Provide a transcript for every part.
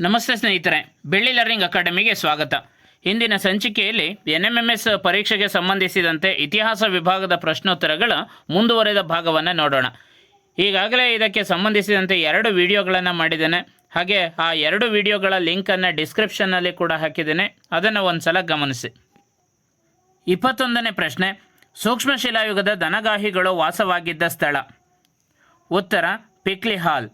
ನಮಸ್ತೆ ಸ್ನೇಹಿತರೆ, ಬೆಳ್ಳಿ ಲರ್ನಿಂಗ್ ಅಕಾಡೆಮಿಗೆ ಸ್ವಾಗತ. ಇಂದಿನ ಸಂಚಿಕೆಯಲ್ಲಿ ಎನ್ ಎಂ ಎಂ ಎಸ್ ಪರೀಕ್ಷೆಗೆ ಸಂಬಂಧಿಸಿದಂತೆ ಇತಿಹಾಸ ವಿಭಾಗದ ಪ್ರಶ್ನೋತ್ತರಗಳ ಮುಂದುವರೆದ ಭಾಗವನ್ನು ನೋಡೋಣ. ಈಗಾಗಲೇ ಇದಕ್ಕೆ ಸಂಬಂಧಿಸಿದಂತೆ ಎರಡು ವಿಡಿಯೋಗಳನ್ನು ಮಾಡಿದ್ದೇನೆ. ಹಾಗೆ ಆ ಎರಡು ವಿಡಿಯೋಗಳ ಲಿಂಕನ್ನು ಡಿಸ್ಕ್ರಿಪ್ಷನ್ನಲ್ಲಿ ಕೂಡ ಹಾಕಿದ್ದೇನೆ. ಅದನ್ನು ಒಂದು ಸಲ ಗಮನಿಸಿ. ಇಪ್ಪತ್ತೊಂದನೇ ಪ್ರಶ್ನೆ, ಸೂಕ್ಷ್ಮ ಶಿಲಾಯುಗದ ದನಗಾಹಿಗಳು ವಾಸವಾಗಿದ್ದ ಸ್ಥಳ. ಉತ್ತರ, ಪಿಕ್ಲಿ ಹಾಲ್.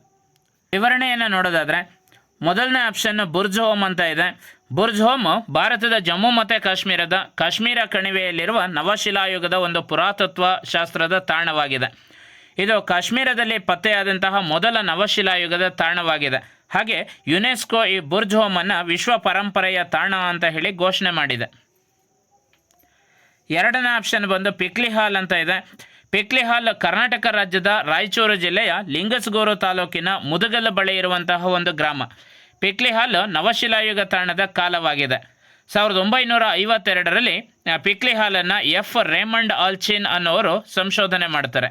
ವಿವರಣೆಯನ್ನು ನೋಡೋದಾದರೆ ಮೊದಲನೇ ಆಪ್ಷನ್ ಬುರ್ಜ್ ಹೋಮ್ ಅಂತ ಇದೆ. ಬುರ್ಜ್ ಹೋಮ್ ಭಾರತದ ಜಮ್ಮು ಮತ್ತು ಕಾಶ್ಮೀರದ, ಕಾಶ್ಮೀರ ಕಣಿವೆಯಲ್ಲಿರುವ ನವಶಿಲಾಯುಗದ ಒಂದು ಪುರಾತತ್ವ ಶಾಸ್ತ್ರದ ತಾಣವಾಗಿದೆ. ಇದು ಕಾಶ್ಮೀರದಲ್ಲಿ ಪತ್ತೆಯಾದಂತಹ ಮೊದಲ ನವಶಿಲಾಯುಗದ ತಾಣವಾಗಿದೆ. ಹಾಗೆ ಯುನೆಸ್ಕೋ ಈ ಬುರ್ಜ್ ಹೋಮನ್ನು ವಿಶ್ವ ಪರಂಪರೆಯ ತಾಣ ಅಂತ ಹೇಳಿ ಘೋಷಣೆ ಮಾಡಿದೆ. ಎರಡನೇ ಆಪ್ಷನ್ ಬಂದು ಪಿಕ್ಲಿ ಹಾಲ್ ಅಂತ ಇದೆ. ಪಿಕ್ಲಿ ಹಾಲ್ ಕರ್ನಾಟಕ ರಾಜ್ಯದ ರಾಯಚೂರು ಜಿಲ್ಲೆಯ ಲಿಂಗಸ್ಗೋರು ತಾಲೂಕಿನ ಮುದಗಲ ಬಳಿ ಇರುವಂತಹ ಒಂದು ಗ್ರಾಮ. ಪೆಕ್ಲೆಹಾಲ್ ನವಶಿಲಾಯುಗ ತಾಣದ ಕಾಲವಾಗಿದೆ. ಸಾವಿರದ ಒಂಬೈನೂರ ಐವತ್ತೆರಡರಲ್ಲಿ ಪಿಕ್ಲಿಹಾಲನ್ನು ಪಿಕ್ಲಿ ಹಾಲನ್ನು ಎಫ್. ರೇಮಂಡ್ ಆಲ್ಚಿನ್ ಅನ್ನೋರು ಸಂಶೋಧನೆ ಮಾಡ್ತಾರೆ.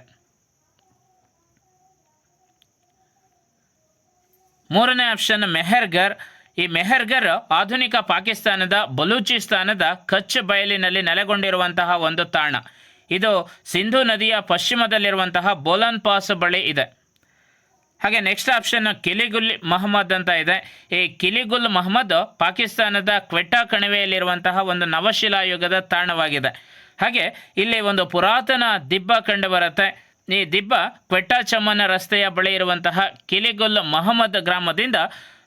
ಮೂರನೇ ಆಪ್ಷನ್ ಮೆಹರ್ಗರ್ ಈ ಮೆಹರ್ಗರ್ ಆಧುನಿಕ ಪಾಕಿಸ್ತಾನದ ಬಲೂಚಿಸ್ತಾನದ ಕಚ್ ಬಯಲಿನಲ್ಲಿ ನೆಲೆಗೊಂಡಿರುವಂತಹ ಒಂದು ತಾಣ. ಇದು ಸಿಂಧು ನದಿಯ ಪಶ್ಚಿಮದಲ್ಲಿರುವಂತಹ ಬೋಲನ್ ಪಾಸ್ ಬಳಿ ಇದೆ. ಹಾಗೆ ನೆಕ್ಸ್ಟ್ ಆಪ್ಷನ್ ಕಿಲಿಗುಲ್ ಮಹಮ್ಮದ್ ಅಂತ ಇದೆ. ಈ ಕಿಲಿಗುಲ್ ಮಹಮ್ಮದ್ ಪಾಕಿಸ್ತಾನದ ಕ್ವೆಟ್ಟಾ ಕಣಿವೆಯಲ್ಲಿರುವಂತಹ ಒಂದು ನವಶಿಲಾಯುಗದ ತಾಣವಾಗಿದೆ. ಹಾಗೆ ಇಲ್ಲಿ ಒಂದು ಪುರಾತನ ದಿಬ್ಬ ಕಂಡು ಬರುತ್ತೆ ಈ ದಿಬ್ಬ ಕ್ವೆಟ್ಟಾ ಚಮ್ಮನ ರಸ್ತೆಯ ಬಳಿ ಇರುವಂತಹ ಕಿಲಿಗುಲ್ ಮಹಮ್ಮದ್ ಗ್ರಾಮದಿಂದ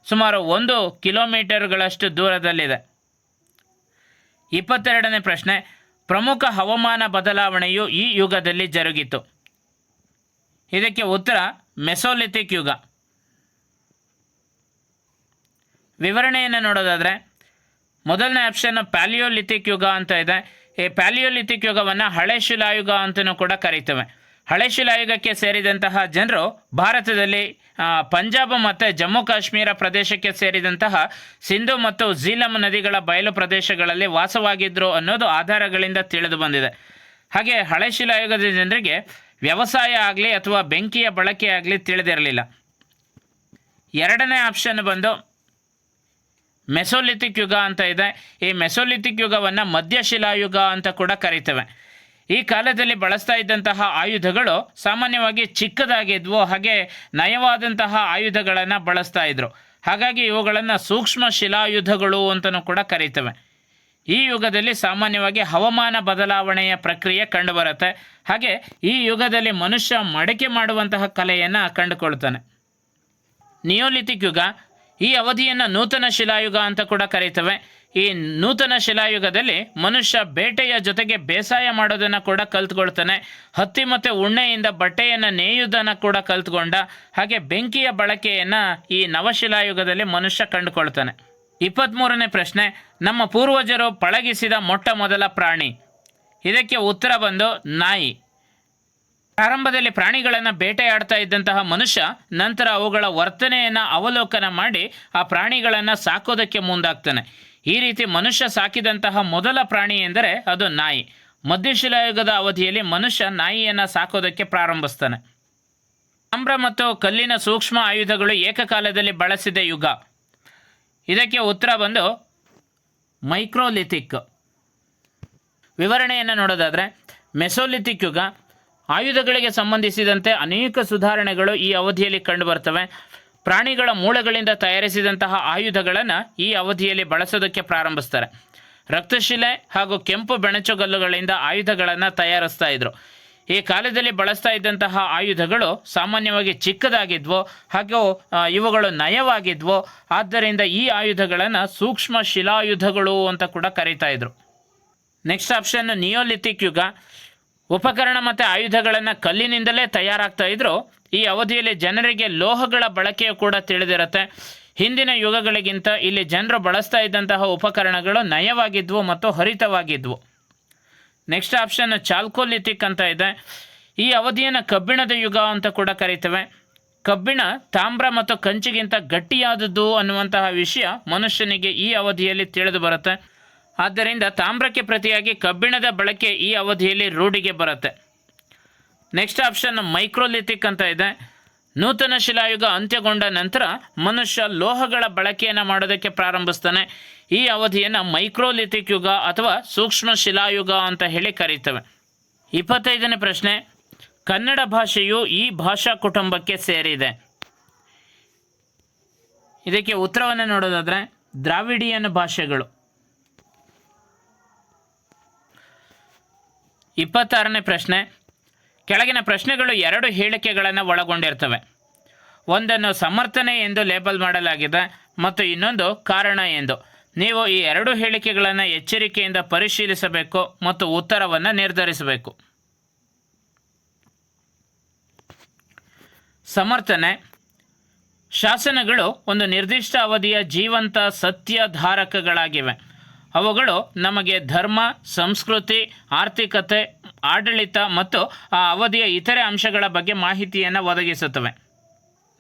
ಸುಮಾರು ಒಂದು ಕಿಲೋಮೀಟರ್ಗಳಷ್ಟು ದೂರದಲ್ಲಿದೆ. ಇಪ್ಪತ್ತೆರಡನೇ ಪ್ರಶ್ನೆ ಪ್ರಮುಖ ಹವಾಮಾನ ಬದಲಾವಣೆಯು ಈ ಯುಗದಲ್ಲಿ ಜರುಗಿತು. ಇದಕ್ಕೆ ಉತ್ತರ, ಮೆಸೋಲಿಥಿಕ್ ಯುಗ. ವಿವರಣೆಯನ್ನು ನೋಡೋದಾದರೆ, ಮೊದಲನೇ ಆಪ್ಷನ್ ಪ್ಯಾಲಿಯೋಲಿಥಿಕ್ ಯುಗ ಅಂತ ಇದೆ. ಈ ಪ್ಯಾಲಿಯೋಲಿಥಿಕ್ ಯುಗವನ್ನು ಹಳೆ ಶಿಲಾಯುಗ ಅಂತಲೂ ಕೂಡ ಕರೀತೇವೆ. ಹಳೆ ಶಿಲಾಯುಗಕ್ಕೆ ಸೇರಿದಂತಹ ಜನರು ಭಾರತದಲ್ಲಿ ಪಂಜಾಬ್ ಮತ್ತು ಜಮ್ಮು ಕಾಶ್ಮೀರ ಪ್ರದೇಶಕ್ಕೆ ಸೇರಿದಂತಹ ಸಿಂಧು ಮತ್ತು ಝೀಲಂ ನದಿಗಳ ಬಯಲು ಪ್ರದೇಶಗಳಲ್ಲಿ ವಾಸವಾಗಿದ್ದರು ಅನ್ನೋದು ಆಧಾರಗಳಿಂದ ತಿಳಿದು ಬಂದಿದೆ. ಹಾಗೆ ಹಳೆ ಶಿಲಾಯುಗದ ಜನರಿಗೆ ವ್ಯವಸಾಯ ಆಗಲಿ ಅಥವಾ ಬೆಂಕಿಯ ಬಳಕೆ ಆಗಲಿ ತಿಳಿದಿರಲಿಲ್ಲ. ಎರಡನೇ ಆಪ್ಷನ್ ಬಂದು ಮೆಸೋಲಿಥಿಕ್ ಯುಗ ಅಂತ ಇದೆ. ಈ ಮೆಸೋಲಿಥಿಕ್ ಯುಗವನ್ನು ಮಧ್ಯಶಿಲಾಯುಗ ಅಂತ ಕೂಡ ಕರಿತೇವೆ. ಈ ಕಾಲದಲ್ಲಿ ಬಳಸ್ತಾ ಇದ್ದಂತಹ ಆಯುಧಗಳು ಸಾಮಾನ್ಯವಾಗಿ ಚಿಕ್ಕದಾಗಿದ್ವು, ಹಾಗೆ ನಯವಾದಂತಹ ಆಯುಧಗಳನ್ನು ಬಳಸ್ತಾ ಇದ್ರು. ಹಾಗಾಗಿ ಇವುಗಳನ್ನು ಸೂಕ್ಷ್ಮ ಶಿಲಾಯುಧಗಳು ಅಂತಲೂ ಕೂಡ ಕರೀತವೆ. ಈ ಯುಗದಲ್ಲಿ ಸಾಮಾನ್ಯವಾಗಿ ಹವಾಮಾನ ಬದಲಾವಣೆಯ ಪ್ರಕ್ರಿಯೆ ಕಂಡುಬರುತ್ತೆ. ಹಾಗೆ ಈ ಯುಗದಲ್ಲಿ ಮನುಷ್ಯ ಮಡಕೆ ಮಾಡುವಂತಹ ಕಲೆಯನ್ನು ಕಂಡುಕೊಳ್ತಾನೆ. ನಿಯೋಲಿಥಿಕ್ ಯುಗ ಈ ಅವಧಿಯನ್ನು ನೂತನ ಶಿಲಾಯುಗ ಅಂತ ಕೂಡ ಕರೀತವೆ. ಈ ನೂತನ ಶಿಲಾಯುಗದಲ್ಲಿ ಮನುಷ್ಯ ಬೇಟೆಯ ಜೊತೆಗೆ ಬೇಸಾಯ ಮಾಡೋದನ್ನು ಕೂಡ ಕಲ್ತ್ಕೊಳ್ತಾನೆ. ಹತ್ತಿ ಮತ್ತು ಉಣ್ಣೆಯಿಂದ ಬಟ್ಟೆಯನ್ನು ನೇಯುವುದನ್ನು ಕೂಡ ಕಲ್ತ್ಕೊಂಡ. ಹಾಗೆ ಬೆಂಕಿಯ ಬಳಕೆಯನ್ನು ಈ ನವಶಿಲಾಯುಗದಲ್ಲಿ ಮನುಷ್ಯ ಕಂಡುಕೊಳ್ತಾನೆ. ಇಪ್ಪತ್ತ್ಮೂರನೇ ಪ್ರಶ್ನೆ, ನಮ್ಮ ಪೂರ್ವಜರು ಪಳಗಿಸಿದ ಮೊಟ್ಟ ಮೊದಲ ಪ್ರಾಣಿ? ಇದಕ್ಕೆ ಉತ್ತರ ಬಂದು ನಾಯಿ. ಪ್ರಾರಂಭದಲ್ಲಿ ಪ್ರಾಣಿಗಳನ್ನು ಬೇಟೆಯಾಡ್ತಾ ಇದ್ದಂತಹ ಮನುಷ್ಯ ನಂತರ ಅವುಗಳ ವರ್ತನೆಯನ್ನು ಅವಲೋಕನ ಮಾಡಿ ಆ ಪ್ರಾಣಿಗಳನ್ನು ಸಾಕೋದಕ್ಕೆ ಮುಂದಾಗ್ತಾನೆ. ಈ ರೀತಿ ಮನುಷ್ಯ ಸಾಕಿದಂತಹ ಮೊದಲ ಪ್ರಾಣಿ ಎಂದರೆ ಅದು ನಾಯಿ. ಮಧ್ಯಶಿಲಾಯುಗದ ಅವಧಿಯಲ್ಲಿ ಮನುಷ್ಯ ನಾಯಿಯನ್ನು ಸಾಕೋದಕ್ಕೆ ಪ್ರಾರಂಭಿಸ್ತಾನೆ. ತಾಮ್ರ ಮತ್ತು ಕಲ್ಲಿನ ಸೂಕ್ಷ್ಮ ಆಯುಧಗಳು ಏಕಕಾಲದಲ್ಲಿ ಬಳಸಿದ ಯುಗ. ಇದಕ್ಕೆ ಉತ್ತರ ಬಂದು ಮೈಕ್ರೋಲಿಥಿಕ್. ವಿವರಣೆಯನ್ನು ನೋಡೋದಾದರೆ, ಮೆಸೋಲಿಥಿಕ್ ಯುಗ. ಆಯುಧಗಳಿಗೆ ಸಂಬಂಧಿಸಿದಂತೆ ಅನೇಕ ಸುಧಾರಣೆಗಳು ಈ ಅವಧಿಯಲ್ಲಿ ಕಂಡುಬರ್ತವೆ. ಪ್ರಾಣಿಗಳ ಮೂಳೆಗಳಿಂದ ತಯಾರಿಸಿದಂತಹ ಆಯುಧಗಳನ್ನು ಈ ಅವಧಿಯಲ್ಲಿ ಬಳಸೋದಕ್ಕೆ ಪ್ರಾರಂಭಿಸ್ತಾರೆ. ರಕ್ತಶಿಲೆ ಹಾಗೂ ಕೆಂಪು ಬೆಣಚುಗಲ್ಲುಗಳಿಂದ ಆಯುಧಗಳನ್ನು ತಯಾರಿಸ್ತಾ ಇದ್ರು. ಈ ಕಾಲದಲ್ಲಿ ಬಳಸ್ತಾ ಇದ್ದಂತಹ ಆಯುಧಗಳು ಸಾಮಾನ್ಯವಾಗಿ ಚಿಕ್ಕದಾಗಿದ್ವು ಹಾಗೂ ಇವುಗಳು ನಯವಾಗಿದ್ವು. ಆದ್ದರಿಂದ ಈ ಆಯುಧಗಳನ್ನು ಸೂಕ್ಷ್ಮ ಶಿಲಾಯುಧಗಳು ಅಂತ ಕೂಡ ಕರೀತಾ ಇದ್ರು. ನೆಕ್ಸ್ಟ್ ಆಪ್ಷನ್, ನಿಯೋಲಿಥಿಕ್ ಯುಗ. ಉಪಕರಣ ಮತ್ತು ಆಯುಧಗಳನ್ನು ಕಲ್ಲಿನಿಂದಲೇ ತಯಾರಾಗ್ತಾ ಇದ್ರು. ಈ ಅವಧಿಯಲ್ಲಿ ಜನರಿಗೆ ಲೋಹಗಳ ಬಳಕೆಯು ಕೂಡ ತಿಳಿದಿರುತ್ತೆ. ಹಿಂದಿನ ಯುಗಗಳಿಗಿಂತ ಇಲ್ಲಿ ಜನರು ಬಳಸ್ತಾ ಇದ್ದಂತಹ ಉಪಕರಣಗಳು ನಯವಾಗಿದ್ವು ಮತ್ತು ಹರಿತವಾಗಿದ್ವು. ನೆಕ್ಸ್ಟ್ ಆಪ್ಷನ್ ಚಾಲ್ಕೋಲಿಥಿಕ್ ಅಂತ ಇದೆ. ಈ ಅವಧಿಯನ್ನು ಕಬ್ಬಿಣದ ಯುಗ ಅಂತ ಕೂಡ ಕರೀತೇವೆ. ಕಬ್ಬಿಣ ತಾಮ್ರ ಮತ್ತು ಕಂಚಿಗಿಂತ ಗಟ್ಟಿಯಾದದ್ದು ಅನ್ನುವಂತಹ ವಿಷಯ ಮನುಷ್ಯನಿಗೆ ಈ ಅವಧಿಯಲ್ಲಿ ತಿಳಿದು ಬರುತ್ತೆ. ಆದ್ದರಿಂದ ತಾಮ್ರಕ್ಕೆ ಪ್ರತಿಯಾಗಿ ಕಬ್ಬಿಣದ ಬಳಕೆ ಈ ಅವಧಿಯಲ್ಲಿ ರೂಢಿಗೆ ಬರುತ್ತೆ. ನೆಕ್ಸ್ಟ್ ಆಪ್ಷನ್ ಮೈಕ್ರೋಲಿಥಿಕ್ ಅಂತ ಇದೆ. ನೂತನ ಶಿಲಾಯುಗ ಅಂತ್ಯಗೊಂಡ ನಂತರ ಮನುಷ್ಯ ಲೋಹಗಳ ಬಳಕೆಯನ್ನು ಮಾಡೋದಕ್ಕೆ ಪ್ರಾರಂಭಿಸ್ತಾನೆ. ಈ ಅವಧಿಯನ್ನು ಮೈಕ್ರೋಲಿಥಿಕ್ ಯುಗ ಅಥವಾ ಸೂಕ್ಷ್ಮ ಶಿಲಾಯುಗ ಅಂತ ಹೇಳಿ ಕರೀತವೆ. ಇಪ್ಪತ್ತೈದನೇ ಪ್ರಶ್ನೆ, ಕನ್ನಡ ಭಾಷೆಯು ಈ ಭಾಷಾ ಕುಟುಂಬಕ್ಕೆ ಸೇರಿದೆ. ಇದಕ್ಕೆ ಉತ್ತರವನ್ನು ನೋಡೋದಾದರೆ ದ್ರಾವಿಡಿಯನ್ ಭಾಷೆಗಳು. ಇಪ್ಪತ್ತಾರನೇ ಪ್ರಶ್ನೆ. ಕೆಳಗಿನ ಪ್ರಶ್ನೆಗಳು ಎರಡು ಹೇಳಿಕೆಗಳನ್ನು ಒಳಗೊಂಡಿರ್ತವೆ. ಒಂದನ್ನು ಸಮರ್ಥನೆ ಎಂದು ಲೇಬಲ್ ಮಾಡಲಾಗಿದೆ ಮತ್ತು ಇನ್ನೊಂದು ಕಾರಣ ಎಂದು. ನೀವು ಈ ಎರಡು ಹೇಳಿಕೆಗಳನ್ನು ಎಚ್ಚರಿಕೆಯಿಂದ ಪರಿಶೀಲಿಸಬೇಕು ಮತ್ತು ಉತ್ತರವನ್ನು ನಿರ್ಧರಿಸಬೇಕು. ಸಮರ್ಥನೆ. ಶಾಸನಗಳು ಒಂದು ನಿರ್ದಿಷ್ಟ ಅವಧಿಯ ಜೀವಂತ ಸತ್ಯ ಧಾರಕಗಳಾಗಿವೆ ಅವುಗಳು ನಮಗೆ ಧರ್ಮ, ಸಂಸ್ಕೃತಿ, ಆರ್ಥಿಕತೆ, ಆಡಳಿತ ಮತ್ತು ಆ ಅವಧಿಯ ಇತರೆ ಅಂಶಗಳ ಬಗ್ಗೆ ಮಾಹಿತಿಯನ್ನು ಒದಗಿಸುತ್ತವೆ.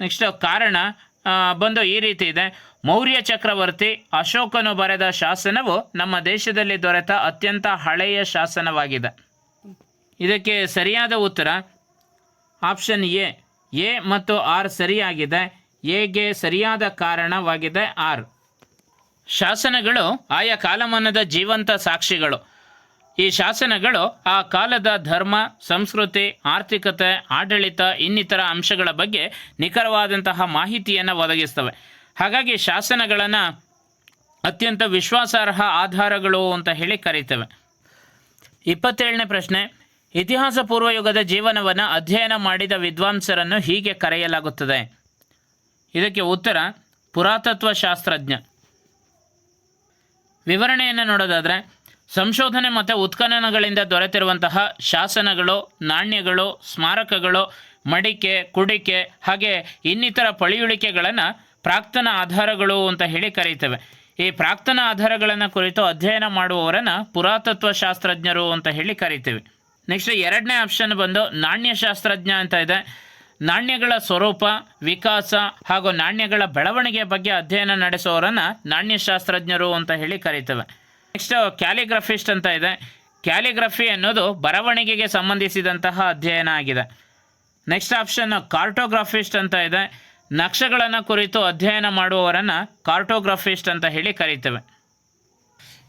ನೆಕ್ಸ್ಟ್ ಕಾರಣ ಬಂದು ಈ ರೀತಿ ಇದೆ. ಮೌರ್ಯ ಚಕ್ರವರ್ತಿ ಅಶೋಕನು ಬರೆದ ಶಾಸನವು ನಮ್ಮ ದೇಶದಲ್ಲಿ ದೊರೆತ ಅತ್ಯಂತ ಹಳೆಯ ಶಾಸನವಾಗಿದೆ. ಇದಕ್ಕೆ ಸರಿಯಾದ ಉತ್ತರ, ಆಪ್ಷನ್ ಎ ಎ ಮತ್ತು ಆರ್ ಸರಿಯಾಗಿದೆ. ಎಗೆ ಸರಿಯಾದ ಕಾರಣವಾಗಿದೆ ಆರ್. ಶಾಸನಗಳು ಆಯಾ ಕಾಲಮಾನದ ಜೀವಂತ ಸಾಕ್ಷಿಗಳು. ಈ ಶಾಸನಗಳು ಆ ಕಾಲದ ಧರ್ಮ, ಸಂಸ್ಕೃತಿ, ಆರ್ಥಿಕತೆ, ಆಡಳಿತ, ಇನ್ನಿತರ ಅಂಶಗಳ ಬಗ್ಗೆ ನಿಖರವಾದಂತಹ ಮಾಹಿತಿಯನ್ನು ಒದಗಿಸ್ತವೆ. ಹಾಗಾಗಿ ಶಾಸನಗಳನ್ನು ಅತ್ಯಂತ ವಿಶ್ವಾಸಾರ್ಹ ಆಧಾರಗಳು ಅಂತ ಹೇಳಿ ಕರೀತೇವೆ. ಇಪ್ಪತ್ತೇಳನೇ ಪ್ರಶ್ನೆ, ಇತಿಹಾಸ ಪೂರ್ವಯುಗದ ಜೀವನವನ್ನು ಅಧ್ಯಯನ ಮಾಡಿದ ವಿದ್ವಾಂಸರನ್ನು ಹೀಗೆ ಕರೆಯಲಾಗುತ್ತದೆ. ಇದಕ್ಕೆ ಉತ್ತರ ಪುರಾತತ್ವ ಶಾಸ್ತ್ರಜ್ಞ ವಿವರಣೆಯನ್ನು ನೋಡೋದಾದರೆ, ಸಂಶೋಧನೆ ಮತ್ತು ಉತ್ಖನನಗಳಿಂದ ದೊರೆತಿರುವಂತಹ ಶಾಸನಗಳು, ನಾಣ್ಯಗಳು, ಸ್ಮಾರಕಗಳು, ಮಡಿಕೆ, ಕುಡಿಕೆ, ಹಾಗೆ ಇನ್ನಿತರ ಪಳಿಯುಳಿಕೆಗಳನ್ನು ಪ್ರಾಕ್ತನ ಆಧಾರಗಳು ಅಂತ ಹೇಳಿ ಕರೀತೇವೆ. ಈ ಪ್ರಾಕ್ತನ ಆಧಾರಗಳನ್ನು ಕುರಿತು ಅಧ್ಯಯನ ಮಾಡುವವರನ್ನು ಪುರಾತತ್ವ ಶಾಸ್ತ್ರಜ್ಞರು ಅಂತ ಹೇಳಿ ಕರಿತೀವಿ. ನೆಕ್ಸ್ಟ್ ಎರಡನೇ ಆಪ್ಷನ್ ಬಂದು ನಾಣ್ಯಶಾಸ್ತ್ರಜ್ಞ ಅಂತ ಇದೆ. ನಾಣ್ಯಗಳ ಸ್ವರೂಪ, ವಿಕಾಸ ಹಾಗೂ ನಾಣ್ಯಗಳ ಬೆಳವಣಿಗೆ ಬಗ್ಗೆ ಅಧ್ಯಯನ ನಡೆಸುವವರನ್ನ ನಾಣ್ಯಶಾಸ್ತ್ರಜ್ಞರು ಅಂತ ಹೇಳಿ ಕರೀತವೆ. ನೆಕ್ಸ್ಟ್ ಕ್ಯಾಲಿಗ್ರಫಿಸ್ಟ್ ಅಂತ ಇದೆ. ಕ್ಯಾಲಿಗ್ರಫಿ ಅನ್ನೋದು ಬರವಣಿಗೆಗೆ ಸಂಬಂಧಿಸಿದಂತಹ ಅಧ್ಯಯನ ಆಗಿದೆ. ನೆಕ್ಸ್ಟ್ ಆಪ್ಷನ್ ಕಾರ್ಟೋಗ್ರಾಫಿಸ್ಟ್ ಅಂತ ಇದೆ. ನಕ್ಷೆಗಳನ್ನು ಕುರಿತು ಅಧ್ಯಯನ ಮಾಡುವವರನ್ನು ಕಾರ್ಟೋಗ್ರಾಫಿಸ್ಟ್ ಅಂತ ಹೇಳಿ ಕರೀತೇವೆ.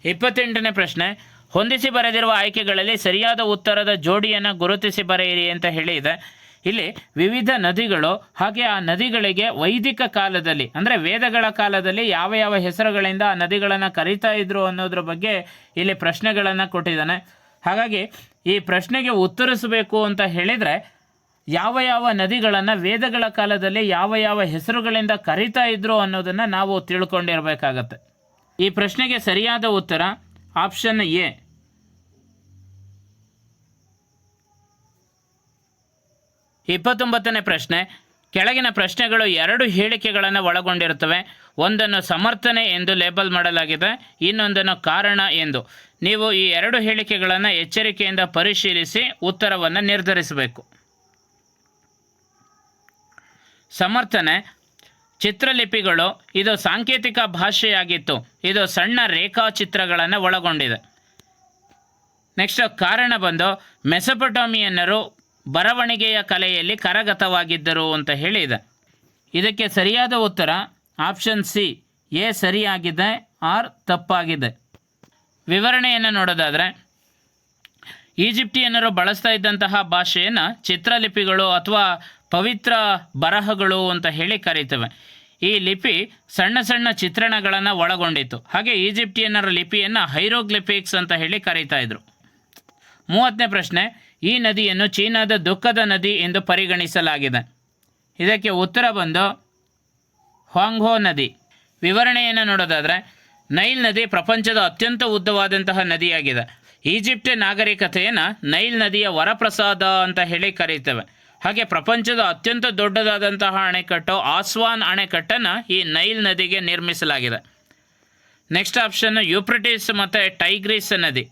ಇಪ್ಪತ್ತೆಂಟನೇ ಪ್ರಶ್ನೆ. ಹೊಂದಿಸಿ ಬರೆದಿರುವ ಆಯ್ಕೆಗಳಲ್ಲಿ ಸರಿಯಾದ ಉತ್ತರದ ಜೋಡಿಯನ್ನು ಗುರುತಿಸಿ ಬರೆಯಿರಿ ಅಂತ ಹೇಳಿದೆ ಇಲ್ಲಿ ವಿವಿಧ ನದಿಗಳು, ಹಾಗೆ ಆ ನದಿಗಳಿಗೆ ವೈದಿಕ ಕಾಲದಲ್ಲಿ, ಅಂದರೆ ವೇದಗಳ ಕಾಲದಲ್ಲಿ ಯಾವ ಯಾವ ಹೆಸರುಗಳಿಂದ ಆ ನದಿಗಳನ್ನು ಕರೀತಾ ಇದ್ರು ಅನ್ನೋದ್ರ ಬಗ್ಗೆ ಇಲ್ಲಿ ಪ್ರಶ್ನೆಗಳನ್ನು ಕೊಟ್ಟಿದ್ದಾನೆ. ಹಾಗಾಗಿ ಈ ಪ್ರಶ್ನೆಗೆ ಉತ್ತರಿಸಬೇಕು ಅಂತ ಹೇಳಿದರೆ, ಯಾವ ಯಾವ ನದಿಗಳನ್ನು ವೇದಗಳ ಕಾಲದಲ್ಲಿ ಯಾವ ಯಾವ ಹೆಸರುಗಳಿಂದ ಕರೀತಾ ಇದ್ರು ಅನ್ನೋದನ್ನು ನಾವು ತಿಳ್ಕೊಂಡಿರಬೇಕಾಗತ್ತೆ. ಈ ಪ್ರಶ್ನೆಗೆ ಸರಿಯಾದ ಉತ್ತರ ಆಪ್ಷನ್ ಎ. ಇಪ್ಪತ್ತೊಂಬತ್ತನೇ ಪ್ರಶ್ನೆ. ಕೆಳಗಿನ ಪ್ರಶ್ನೆಗಳು ಎರಡು ಹೇಳಿಕೆಗಳನ್ನು ಒಳಗೊಂಡಿರುತ್ತವೆ. ಒಂದನ್ನು ಸಮರ್ಥನೆ ಎಂದು ಲೇಬಲ್ ಮಾಡಲಾಗಿದೆ. ಇನ್ನೊಂದನ್ನು ಕಾರಣ ಎಂದು. ನೀವು ಈ ಎರಡು ಹೇಳಿಕೆಗಳನ್ನು ಎಚ್ಚರಿಕೆಯಿಂದ ಪರಿಶೀಲಿಸಿ ಉತ್ತರವನ್ನು ನಿರ್ಧರಿಸಬೇಕು. ಸಮರ್ಥನೆ. ಚಿತ್ರಲಿಪಿಗಳು, ಇದು ಸಾಂಕೇತಿಕ ಭಾಷೆಯಾಗಿತ್ತು. ಇದು ಸಣ್ಣ ರೇಖಾಚಿತ್ರಗಳನ್ನು ಒಳಗೊಂಡಿದೆ. ನೆಕ್ಸ್ಟ್, ಕಾರಣ ಬಂದು, ಮೆಸಪಟೋಮಿಯನ್ನರು ಬರವಣಿಗೆಯ ಕಲೆಯಲ್ಲಿ ಕರಗತವಾಗಿದ್ದರು ಅಂತ ಹೇಳಿದೆ. ಇದಕ್ಕೆ ಸರಿಯಾದ ಉತ್ತರ ಆಪ್ಷನ್ ಸಿ, ಎ ಸರಿಯಾಗಿದೆ, ಆರ್ ತಪ್ಪಾಗಿದೆ. ವಿವರಣೆಯನ್ನು ನೋಡೋದಾದರೆ, ಈಜಿಪ್ಟಿಯನ್ನರು ಬಳಸ್ತಾ ಇದ್ದಂತಹ ಭಾಷೆಯನ್ನು ಚಿತ್ರಲಿಪಿಗಳು ಅಥವಾ ಪವಿತ್ರ ಬರಹಗಳು ಅಂತ ಹೇಳಿ ಕರೀತವೆ. ಈ ಲಿಪಿ ಸಣ್ಣ ಸಣ್ಣ ಚಿತ್ರಣಗಳನ್ನು ಒಳಗೊಂಡಿತ್ತು. ಹಾಗೆ ಈಜಿಪ್ಟಿಯನ್ನರ ಲಿಪಿಯನ್ನು ಹೈರೋಗ್ಲಿಪಿಕ್ಸ್ ಅಂತ ಹೇಳಿ ಕರೀತಾ ಇದ್ರು. ಮೂವತ್ತನೇ ಪ್ರಶ್ನೆ, ಈ ನದಿಯನ್ನು ಚೀನಾದ ದುಃಖದ ನದಿ ಎಂದು ಪರಿಗಣಿಸಲಾಗಿದೆ. ಇದಕ್ಕೆ ಉತ್ತರ ಬಂದು ಹಾಂಗ್ಹೋ ನದಿ. ವಿವರಣೆಯನ್ನು ನೋಡೋದಾದರೆ, ನೈಲ್ ನದಿ ಪ್ರಪಂಚದ ಅತ್ಯಂತ ಉದ್ದವಾದಂತಹ ನದಿಯಾಗಿದೆ. ಈಜಿಪ್ಟ್ ನಾಗರಿಕತೆಯನ್ನು ನೈಲ್ ನದಿಯ ವರಪ್ರಸಾದ ಅಂತ ಹೇಳಿ ಕರೀತೇವೆ. ಹಾಗೆ ಪ್ರಪಂಚದ ಅತ್ಯಂತ ದೊಡ್ಡದಾದಂತಹ ಅಣೆಕಟ್ಟು, ಆಸ್ವಾನ್ ಅಣೆಕಟ್ಟನ್ನು ಈ ನೈಲ್ ನದಿಗೆ ನಿರ್ಮಿಸಲಾಗಿದೆ. ನೆಕ್ಸ್ಟ್ ಆಪ್ಷನ್, ಯೂಪ್ರಟಿಸ್ ಮತ್ತು ಟೈಗ್ರಿಸ್ ನದಿ.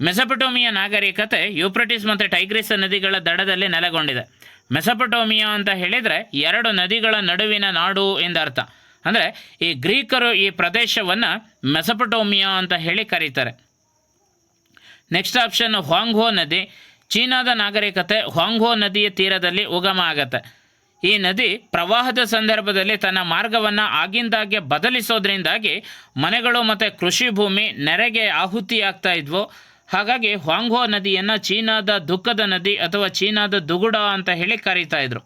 ಮೆಸಪಟೋಮಿಯಾ ನಾಗರಿಕತೆ ಯೂಪ್ರಟಿಸ್ ಮತ್ತು ಟೈಗ್ರಿಸ್ ನದಿಗಳ ದಡದಲ್ಲಿ ನೆಲೆಗೊಂಡಿದೆ. ಮೆಸಪಟೋಮಿಯಾ ಅಂತ ಹೇಳಿದರೆ ಎರಡು ನದಿಗಳ ನಡುವಿನ ನಾಡು ಎಂದರ್ಥ. ಅಂದರೆ ಈ ಗ್ರೀಕರು ಈ ಪ್ರದೇಶವನ್ನು ಮೆಸಪಟೋಮಿಯಾ ಅಂತ ಹೇಳಿ ಕರೀತಾರೆ. ನೆಕ್ಸ್ಟ್ ಆಪ್ಷನ್ ಹಾಂಗ್ಹೋ ನದಿ. ಚೀನಾದ ನಾಗರಿಕತೆ ಹಾಂಗ್ಹೋ ನದಿಯ ತೀರದಲ್ಲಿ ಉಗಮ ಆಗತ್ತೆ. ಈ ನದಿ ಪ್ರವಾಹದ ಸಂದರ್ಭದಲ್ಲಿ ತನ್ನ ಮಾರ್ಗವನ್ನು ಆಗಿಂದಾಗೆ ಬದಲಿಸೋದ್ರಿಂದಾಗಿ ಮನೆಗಳು ಮತ್ತು ಕೃಷಿ ಭೂಮಿ ನೆರೆಗೆ ಆಹುತಿಯಾಗ್ತಾ ಇದ್ವು. ಹಾಗಾಗಿ ಹ್ವಾಂಗ್ಹೋ ನದಿಯನ್ನು ಚೀನಾದ ದುಃಖದ ನದಿ ಅಥವಾ ಚೀನಾದ ದುಗುಡ ಅಂತ ಹೇಳಿ ಕರೀತಾ ಇದ್ರು.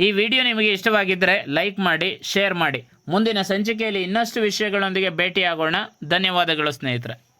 ಈ ವಿಡಿಯೋ ನಿಮಗೆ ಇಷ್ಟವಾಗಿದ್ದರೆ ಲೈಕ್ ಮಾಡಿ, ಶೇರ್ ಮಾಡಿ. ಮುಂದಿನ ಸಂಚಿಕೆಯಲ್ಲಿ ಇನ್ನಷ್ಟು ವಿಷಯಗಳೊಂದಿಗೆ ಭೇಟಿಯಾಗೋಣ. ಧನ್ಯವಾದಗಳು ಸ್ನೇಹಿತರೆ.